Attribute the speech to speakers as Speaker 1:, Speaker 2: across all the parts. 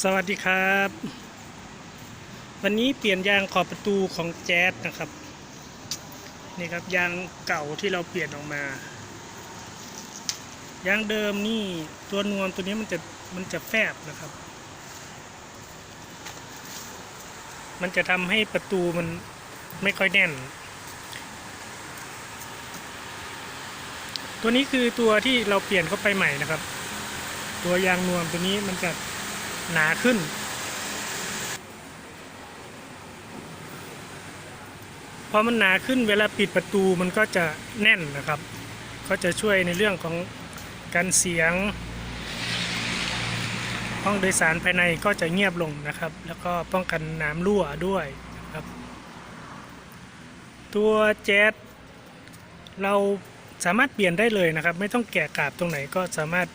Speaker 1: สวัสดีครับ วันนี้เปลี่ยนยางขอบประตูของแจ๊สนะครับ นี่ครับยางเก่าที่เราเปลี่ยนออกมา ยางเดิมนี่ตัวนวมตัวนี้มันจะมันจะแฟบนะครับ มันจะทำให้ประตูมันไม่ค่อยแน่น ตัวนี้คือตัวที่เราเปลี่ยนเข้าไปใหม่นะครับ ตัวยางนวมตัวนี้มันจะหนาขึ้น พอมันหนาขึ้นเวลาปิดประตูมันก็จะแน่นนะครับ ก็จะช่วยในเรื่องของการเสียง ห้องโดยสารภายในก็จะเงียบลงนะครับ แล้วก็ป้องกันน้ำรั่วด้วยครับ ตัวแจ๊สเรา สามารถเปลี่ยนได้เลยนะครับ ไม่ต้องแกะกาบตรงไหนก็สามารถ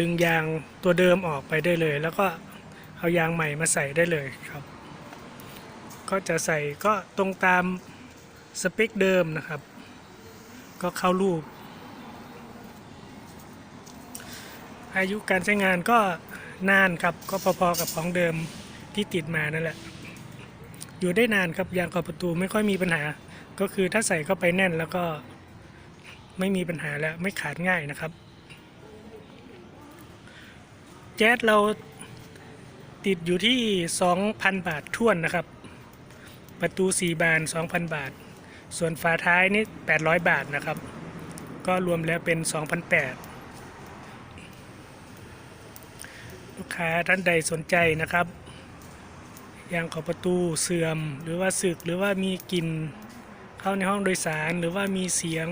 Speaker 1: ดึงยางตัวเดิมออกไปได้เลย แล้วก็เอายางใหม่มาใส่ได้เลยครับ ก็จะใส่ก็ตรงตามสเปคเดิมนะครับ ก็เข้ารูป อายุการใช้งานก็นานครับก็พอๆกับของเดิมที่ติดมานั่นแหละ อยู่ได้นานครับยางขอบประตูไม่ค่อยมีปัญหา ก็คือถ้าใส่เข้าไปแน่นแล้วก็ ไม่มีปัญหาแล้วไม่ขาดง่ายนะครับแจ๊สเราติดอยู่ที่ 2,000 บาทท่วนนะครับ ประตู 4 บาน 2,000 บาท ส่วนฝาท้ายนี่ 800 บาทนะครับ ก็รวมแล้วเป็น 2,800 ลูกค้าท่านใดสนใจนะครับยางขอบประตูเสื่อม หรือว่าสึกหรือว่ามีกลิ่นเข้าในห้องโดยสารหรือว่ามีเสียง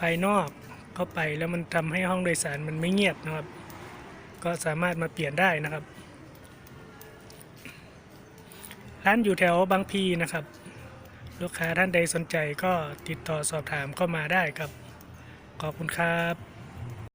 Speaker 1: ภายนอกเข้าไปแล้วมันทำให้ห้องโดยสารมันไม่เงียบนะครับ ก็สามารถมาเปลี่ยนได้นะครับ ร้านอยู่แถวบางพีนะครับ ลูกค้าท่านใดสนใจก็ติดต่อสอบถามเข้ามาได้ครับ ขอบคุณครับ